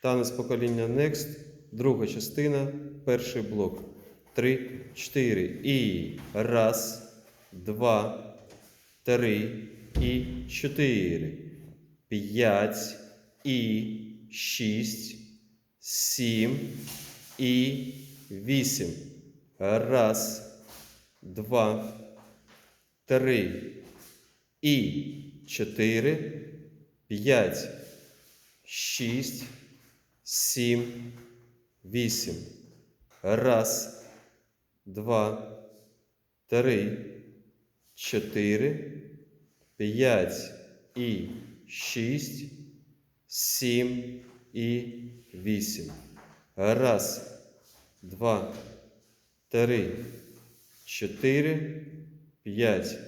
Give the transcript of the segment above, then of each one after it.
Танець покоління Next, друга частина, перший блок. Три, чотири. І раз, два, три і чотири. П'ять і шість, сім і вісім. Раз, два, три і чотири, п'ять, шість, сім, вісім. Раз, два, три, чотири, п'ять. І шість, сім. І вісім. Раз, два, три, чотири, п'ять,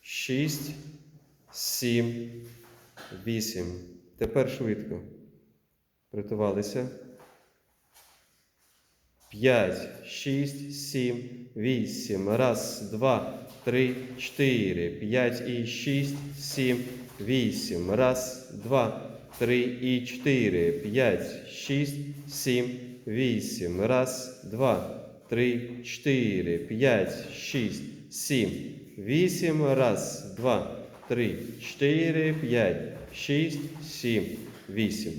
шість, сім, вісім. Тепер швидко. Притувалися. П'ять, шість, сім, вісім. Раз, два, три, чотири. П'ять і шість, сім, вісім. Раз, два, три і чотири. П'ять, шість, сім, вісім. Раз, два, три, чотири. П'ять, шість, сім, вісім. Раз, два, три, чотири, п'ять, шість, сім, вісім.